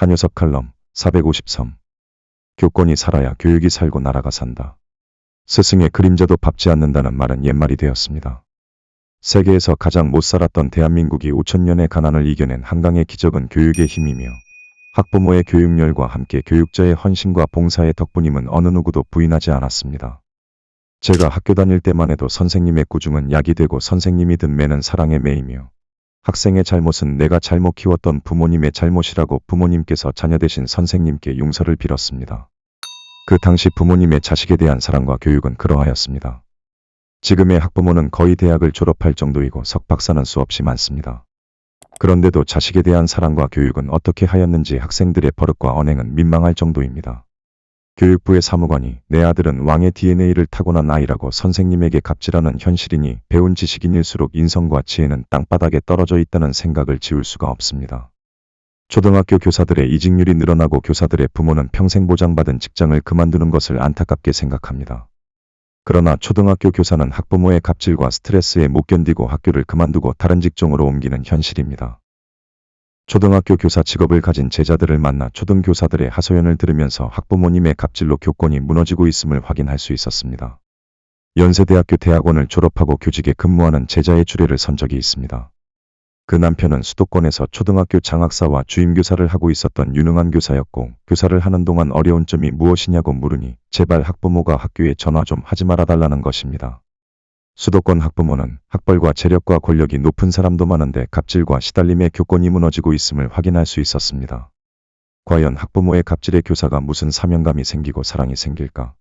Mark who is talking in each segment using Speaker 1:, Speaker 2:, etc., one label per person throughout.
Speaker 1: 한효섭 칼럼 453 교권이 살아야 교육이 살고 나라가 산다. 스승의 그림자도 밟지 않는다는 말은 옛말이 되었습니다. 세계에서 가장 못 살았던 대한민국이 5천년의 가난을 이겨낸 한강의 기적은 교육의 힘이며 학부모의 교육열과 함께 교육자의 헌신과 봉사의 덕분임은 어느 누구도 부인하지 않았습니다. 제가 학교 다닐 때만 해도 선생님의 꾸중은 약이 되고 선생님이 든 매는 사랑의 매이며 학생의 잘못은 내가 잘못 키웠던 부모님의 잘못이라고 부모님께서 자녀 대신 선생님께 용서를 빌었습니다. 그 당시 부모님의 자식에 대한 사랑과 교육은 그러하였습니다. 지금의 학부모는 거의 대학을 졸업할 정도이고 석박사는 수없이 많습니다. 그런데도 자식에 대한 사랑과 교육은 어떻게 하였는지 학생들의 버릇과 언행은 민망할 정도입니다. 교육부의 사무관이 내 아들은 왕의 DNA를 타고난 아이라고 선생님에게 갑질하는 현실이니 배운 지식인일수록 인성과 지혜는 땅바닥에 떨어져 있다는 생각을 지울 수가 없습니다. 초등학교 교사들의 이직률이 늘어나고 교사들의 부모는 평생 보장받은 직장을 그만두는 것을 안타깝게 생각합니다. 그러나 초등학교 교사는 학부모의 갑질과 스트레스에 못 견디고 학교를 그만두고 다른 직종으로 옮기는 현실입니다. 초등학교 교사 직업을 가진 제자들을 만나 초등교사들의 하소연을 들으면서 학부모님의 갑질로 교권이 무너지고 있음을 확인할 수 있었습니다. 연세대학교 대학원을 졸업하고 교직에 근무하는 제자의 주례를 선 적이 있습니다. 그 남편은 수도권에서 초등학교 장학사와 주임교사를 하고 있었던 유능한 교사였고 교사를 하는 동안 어려운 점이 무엇이냐고 물으니 제발 학부모가 학교에 전화 좀 하지 말아달라는 것입니다. 수도권 학부모는 학벌과 재력과 권력이 높은 사람도 많은데 갑질과 시달림의 교권이 무너지고 있음을 확인할 수 있었습니다. 과연 학부모의 갑질에 교사가 무슨 사명감이 생기고 사랑이 생길까?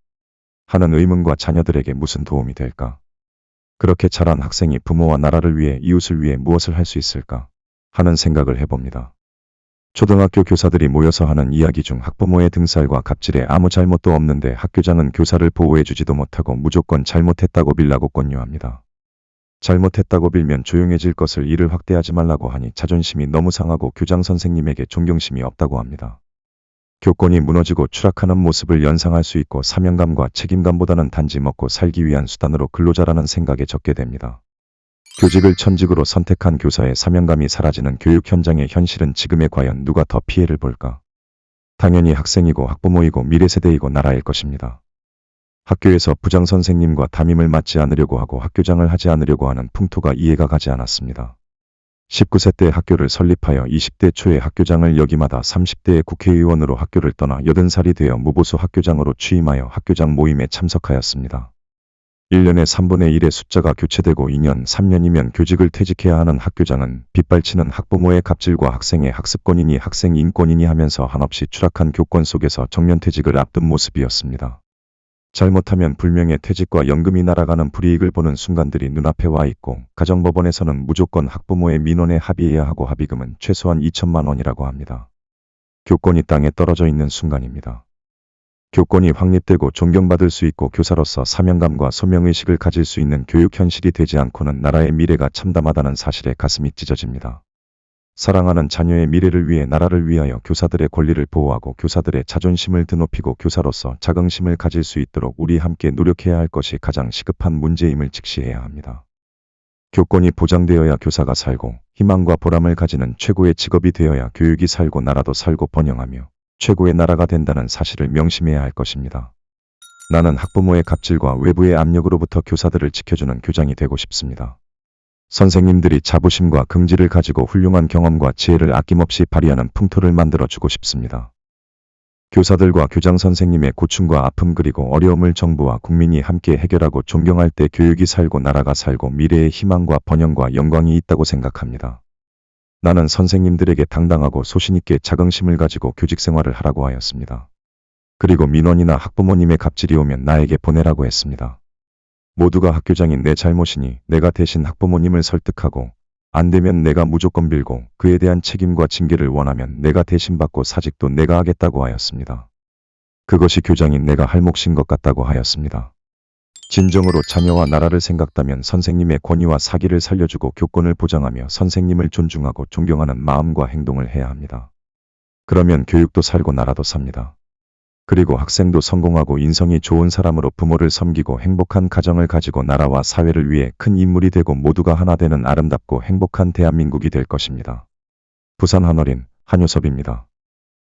Speaker 1: 하는 의문과 자녀들에게 무슨 도움이 될까? 그렇게 자란 학생이 부모와 나라를 위해 이웃을 위해 무엇을 할 수 있을까? 하는 생각을 해봅니다. 초등학교 교사들이 모여서 하는 이야기 중 학부모의 등살과 갑질에 아무 잘못도 없는데 학교장은 교사를 보호해주지도 못하고 무조건 잘못했다고 빌라고 권유합니다. 잘못했다고 빌면 조용해질 것을 일을 확대하지 말라고 하니 자존심이 너무 상하고 교장 선생님에게 존경심이 없다고 합니다. 교권이 무너지고 추락하는 모습을 연상할 수 있고 사명감과 책임감보다는 단지 먹고 살기 위한 수단으로 근로자라는 생각에 적게 됩니다. 교직을 천직으로 선택한 교사의 사명감이 사라지는 교육 현장의 현실은 지금에 과연 누가 더 피해를 볼까? 당연히 학생이고 학부모이고 미래 세대이고 나라일 것입니다. 학교에서 부장 선생님과 담임을 맡지 않으려고 하고 학교장을 하지 않으려고 하는 풍토가 이해가 가지 않았습니다. 19세 때 학교를 설립하여 20대 초에 학교장을 역임하다 30대의 국회의원으로 학교를 떠나 80살이 되어 무보수 학교장으로 취임하여 학교장 모임에 참석하였습니다. 1년에 3분의 1의 숫자가 교체되고 2년, 3년이면 교직을 퇴직해야 하는 학교장은 빗발치는 학부모의 갑질과 학생의 학습권이니 학생 인권이니 하면서 한없이 추락한 교권 속에서 정년퇴직을 앞둔 모습이었습니다. 잘못하면 불명예 퇴직과 연금이 날아가는 불이익을 보는 순간들이 눈앞에 와 있고 가정법원에서는 무조건 학부모의 민원에 합의해야 하고 합의금은 최소한 2천만 원이라고 합니다. 교권이 땅에 떨어져 있는 순간입니다. 교권이 확립되고 존경받을 수 있고 교사로서 사명감과 소명의식을 가질 수 있는 교육 현실이 되지 않고는 나라의 미래가 참담하다는 사실에 가슴이 찢어집니다. 사랑하는 자녀의 미래를 위해 나라를 위하여 교사들의 권리를 보호하고 교사들의 자존심을 드높이고 교사로서 자긍심을 가질 수 있도록 우리 함께 노력해야 할 것이 가장 시급한 문제임을 직시해야 합니다. 교권이 보장되어야 교사가 살고 희망과 보람을 가지는 최고의 직업이 되어야 교육이 살고 나라도 살고 번영하며 최고의 나라가 된다는 사실을 명심해야 할 것입니다. 나는 학부모의 갑질과 외부의 압력으로부터 교사들을 지켜주는 교장이 되고 싶습니다. 선생님들이 자부심과 긍지를 가지고 훌륭한 경험과 지혜를 아낌없이 발휘하는 풍토를 만들어주고 싶습니다. 교사들과 교장 선생님의 고충과 아픔 그리고 어려움을 정부와 국민이 함께 해결하고 존경할 때 교육이 살고 나라가 살고 미래의 희망과 번영과 영광이 있다고 생각합니다. 나는 선생님들에게 당당하고 소신있게 자긍심을 가지고 교직 생활을 하라고 하였습니다. 그리고 민원이나 학부모님의 갑질이 오면 나에게 보내라고 했습니다. 모두가 학교장인 내 잘못이니 내가 대신 학부모님을 설득하고 안 되면 내가 무조건 빌고 그에 대한 책임과 징계를 원하면 내가 대신 받고 사직도 내가 하겠다고 하였습니다. 그것이 교장인 내가 할 몫인 것 같다고 하였습니다. 진정으로 자녀와 나라를 생각다면 선생님의 권위와 사기를 살려주고 교권을 보장하며 선생님을 존중하고 존경하는 마음과 행동을 해야 합니다. 그러면 교육도 살고 나라도 삽니다. 그리고 학생도 성공하고 인성이 좋은 사람으로 부모를 섬기고 행복한 가정을 가지고 나라와 사회를 위해 큰 인물이 되고 모두가 하나 되는 아름답고 행복한 대한민국이 될 것입니다. 부산 한어린 한효섭입니다.